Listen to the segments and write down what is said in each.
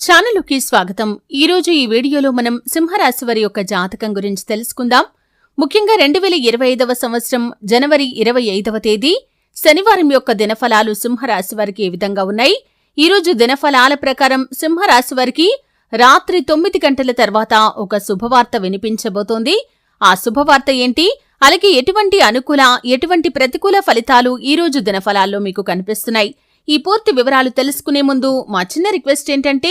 ఛానలుకి స్వాగతం. ఈరోజు ఈ వీడియోలో మనం సింహరాశి వారి యొక్క జాతకం గురించి తెలుసుకుందాం. ముఖ్యంగా రెండు వేల ఇరవై ఐదవ సంవత్సరం జనవరి ఇరవై ఐదవ తేదీ శనివారం యొక్క దినఫలాలు సింహరాశి వారికి ఏ విధంగా ఉన్నాయి? ఈరోజు దినఫలాల ప్రకారం సింహరాశి వారికి రాత్రి తొమ్మిది గంటల తర్వాత ఒక శుభవార్త వినిపించబోతోంది. ఆ శుభవార్త ఏంటి? అలాగే ఎటువంటి అనుకూల ఎటువంటి ప్రతికూల ఫలితాలు ఈరోజు దినఫలాల్లో మీకు కనిపిస్తున్నాయి? ఈ పూర్తి వివరాలు తెలుసుకునే ముందు మా చిన్న రిక్వెస్ట్ ఏంటంటే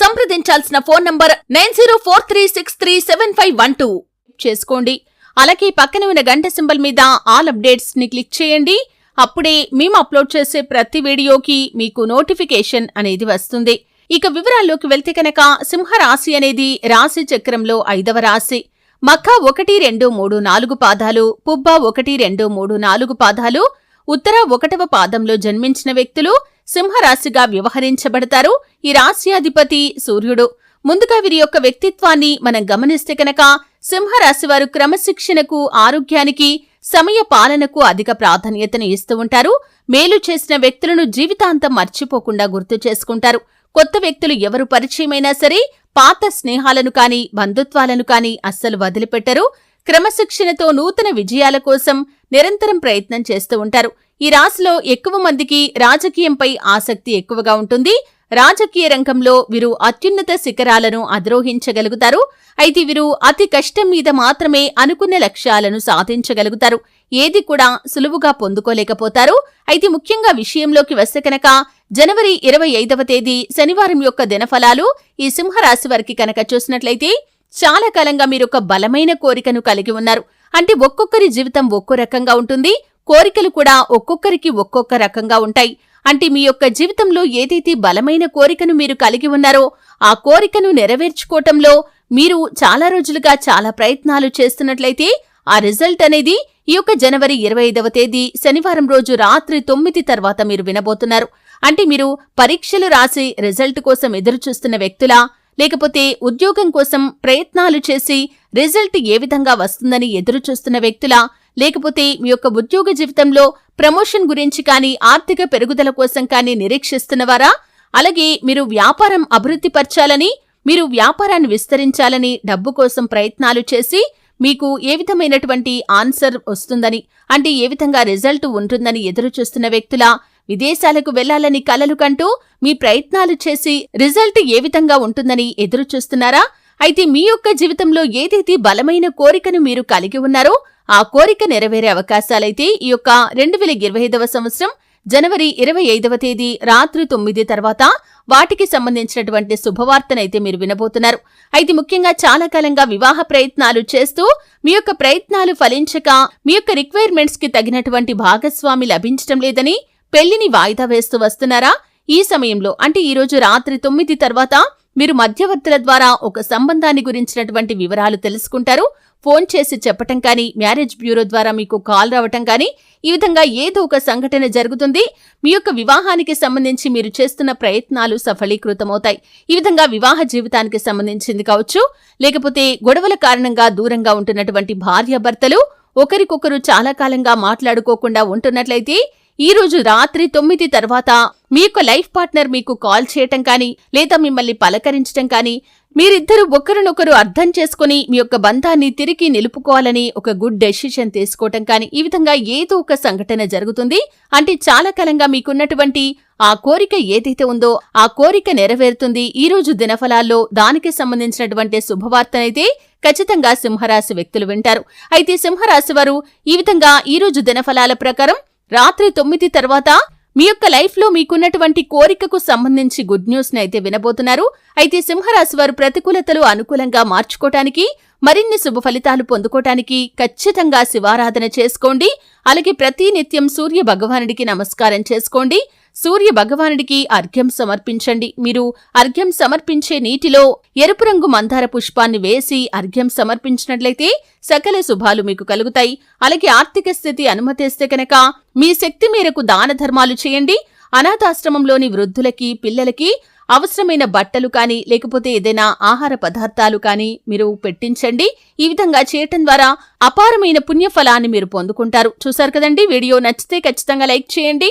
సంప్రదించాల్సిన phone number nine zero four three six three seven five one two. చేసుకోండి. అలాగే పక్కన ఉన్న గంట సింబల్ మీద ఆల్ అప్డేట్స్ని క్లిక్ చేయండి. అప్పుడే మేము అప్లోడ్ చేసే ప్రతి వీడియోకి మీకు నోటిఫికేషన్ అనేది వస్తుంది. ఇక వివరాల్లోకి వెళ్తే కనుక సింహరాశి అనేది రాశి చక్రంలో ఐదవ రాశి. మఖ ఒకటి రెండు మూడు నాలుగు పాదాలు పుబ్బ ఒకటి రెండు మూడు నాలుగు పాదాలు ఉత్తర ఒకటవ పాదంలో జన్మించిన వ్యక్తులు సింహరాశిగా వ్యవహరించబడతారు. ఈ రాశ్యాధిపతి సూర్యుడు. ముందుగా వీరి యొక్క వ్యక్తిత్వాన్ని మనం గమనిస్తే కనుక సింహరాశి వారు క్రమశిక్షణకు ఆరోగ్యానికి సమయ పాలనకు అధిక ప్రాధాన్యతను ఇస్తూ ఉంటారు. మేలు చేసిన వ్యక్తులను జీవితాంతం మర్చిపోకుండా గుర్తు చేసుకుంటారు. కొత్త వ్యక్తులు ఎవరు పరిచయమైనా సరే పాత స్నేహాలను కాని బంధుత్వాలను కాని అస్సలు వదిలిపెట్టరు. క్రమశిక్షణతో నూతన విజయాల కోసం నిరంతరం ప్రయత్నం చేస్తూ ఉంటారు. ఈ రాశిలో ఎక్కువ మందికి రాజకీయంపై ఆసక్తి ఎక్కువగా ఉంటుంది. రాజకీయ రంగంలో వీరు అత్యున్నత శిఖరాలను అధిరోహించగలుగుతారు. అయితే వీరు అతి కష్టం మీద మాత్రమే అనుకున్న లక్ష్యాలను సాధించగలుగుతారు. ఏది కూడా సులువుగా పొందుకోలేకపోతారు. అయితే ముఖ్యంగా విషయంలోకి వస్తే కనుక జనవరి ఇరవై ఐదవ తేదీ శనివారం యొక్క దినఫలాలు ఈ సింహరాశి వారికి కనుక చూసినట్లయితే చాలా కాలంగా మీరు ఒక బలమైన కోరికను కలిగి ఉన్నారు. అంటే ఒక్కొక్కరి జీవితం ఒక్కో రకంగా ఉంటుంది. కోరికలు కూడా ఒక్కొక్కరికి ఒక్కొక్క రకంగా ఉంటాయి. అంటే మీ యొక్క జీవితంలో ఏదైతే బలమైన కోరికను మీరు కలిగి ఉన్నారో ఆ కోరికను నెరవేర్చుకోవటంలో మీరు చాలా రోజులుగా చాలా ప్రయత్నాలు చేస్తున్నట్లయితే ఆ రిజల్ట్ అనేది ఈ యొక్క జనవరి ఇరవై ఐదవ తేదీ శనివారం రోజు రాత్రి తొమ్మిది తర్వాత మీరు వినబోతున్నారు. అంటే మీరు పరీక్షలు రాసి రిజల్ట్ కోసం ఎదురు చూస్తున్న వ్యక్తులా లేకపోతే ఉద్యోగం కోసం ప్రయత్నాలు చేసి రిజల్ట్ ఏ విధంగా వస్తుందని ఎదురుచూస్తున్న వ్యక్తుల? వ్యక్తులా లేకపోతే మీ యొక్క ఉద్యోగ జీవితంలో ప్రమోషన్ గురించి కానీ ఆర్థిక పెరుగుదల కోసం కానీ నిరీక్షిస్తున్నవారా? అలాగే మీరు వ్యాపారం అభివృద్ధి పరచాలని మీరు వ్యాపారాన్ని విస్తరించాలని డబ్బు కోసం ప్రయత్నాలు చేసి మీకు ఏ విధమైనటువంటి ఆన్సర్ వస్తుందని అంటే ఏ విధంగా రిజల్ట్ ఉంటుందని ఎదురు చూస్తున్న వ్యక్తులా? విదేశాలకు వెళ్ళాలని కలలు కంటూ మీ ప్రయత్నాలు చేసి రిజల్ట్ ఏ విధంగా ఉంటుందని ఎదురు చూస్తున్నారా అయితే మీ యొక్క జీవితంలో ఏదైతే బలమైన కోరికను మీరు కలిగి ఉన్నారో ఆ కోరిక నెరవేరే అవకాశాలైతే ఈ యొక్క రెండు వేల ఇరవై ఐదవ సంవత్సరం జనవరి ఇరవై ఐదవ తేదీ రాత్రి తొమ్మిది తర్వాత వాటికి సంబంధించినటువంటి శుభవార్తనైతే మీరు వినబోతున్నారు. అయితే ముఖ్యంగా చాలా కాలంగా వివాహ ప్రయత్నాలు చేస్తూ మీ యొక్క ప్రయత్నాలు ఫలించక మీ యొక్క రిక్వైర్మెంట్స్కి తగినటువంటి భాగస్వామి లభించటం లేదని పెళ్ళిని వాయిదా వేస్తూ వస్తున్నారా? ఈ సమయంలో అంటే ఈరోజు రాత్రి తొమ్మిది తర్వాత మీరు మధ్యవర్తుల ద్వారా ఒక సంబంధాన్ని గురించినటువంటి వివరాలు తెలుసుకుంటారు. ఫోన్ చేసి చెప్పటం కానీ మ్యారేజ్ బ్యూరో ద్వారా మీకు కాల్ రావటం కానీ ఈ విధంగా ఏదో ఒక సంఘటన జరుగుతుంది. మీ యొక్క వివాహానికి సంబంధించి మీరు చేస్తున్న ప్రయత్నాలు సఫలీకృతమవుతాయి. ఈ విధంగా వివాహ జీవితానికి సంబంధించింది కావచ్చు లేకపోతే గొడవల కారణంగా దూరంగా ఉంటున్నటువంటి భార్యాభర్తలు ఒకరికొకరు చాలా కాలంగా మాట్లాడుకోకుండా ఉంటున్నట్లయితే ఈ రోజు రాత్రి తొమ్మిది తర్వాత మీ యొక్క లైఫ్ పార్ట్నర్ మీకు కాల్ చేయటం కానీ లేదా మిమ్మల్ని పలకరించటం కానీ మీరిద్దరూ ఒకరినొకరు అర్థం చేసుకుని మీ యొక్క బంధాన్ని తిరిగి నిలుపుకోవాలని ఒక గుడ్ డెసిషన్ తీసుకోవటం కానీ ఈ విధంగా ఏదో ఒక సంఘటన జరుగుతుంది. అంటే చాలా కాలంగా మీకున్నటువంటి ఆ కోరిక ఏదైతే ఉందో ఆ కోరిక నెరవేరుతుంది. ఈ రోజు దినఫలాల్లో దానికి సంబంధించినటువంటి శుభవార్తనైతే ఖచ్చితంగా సింహరాశి వ్యక్తులు వింటారు. అయితే సింహరాశి వారు ఈ విధంగా ఈ రోజు దినఫలాల ప్రకారం రాత్రి తొమ్మిది తర్వాత మీ యొక్క లైఫ్లో మీకున్నటువంటి కోరికకు సంబంధించి గుడ్ న్యూస్ని అయితే వినబోతున్నారు. అయితే సింహరాశి వారు ప్రతికూలతలు అనుకూలంగా మార్చుకోవటానికి మరిన్ని శుభ ఫలితాలు పొందుకోవటానికి ఖచ్చితంగా శివారాధన చేసుకోండి. అలాగే ప్రతి నిత్యం సూర్య భగవానుడికి నమస్కారం చేసుకోండి. సూర్య భగవానుడికి అర్ఘ్యం సమర్పించండి. మీరు అర్ఘ్యం సమర్పించే నీటిలో ఎరుపు రంగు మందార పుష్పాన్ని వేసి అర్ఘ్యం సమర్పించినట్లయితే సకల శుభాలు మీకు కలుగుతాయి. అలాగే ఆర్థిక స్థితి అనుమతిస్తే కనుక మీ శక్తి మేరకు దాన ధర్మాలు చేయండి. అనాథాశ్రమంలోని వృద్ధులకి పిల్లలకి అవసరమైన బట్టలు కానీ లేకపోతే ఏదైనా ఆహార పదార్థాలు కానీ మీరు పెట్టించండి. ఈ విధంగా చేయటం ద్వారా అపారమైన పుణ్యఫలాన్ని మీరు పొందుకుంటారు. చూసారు కదండి? వీడియో నచ్చితే ఖచ్చితంగా లైక్ చేయండి.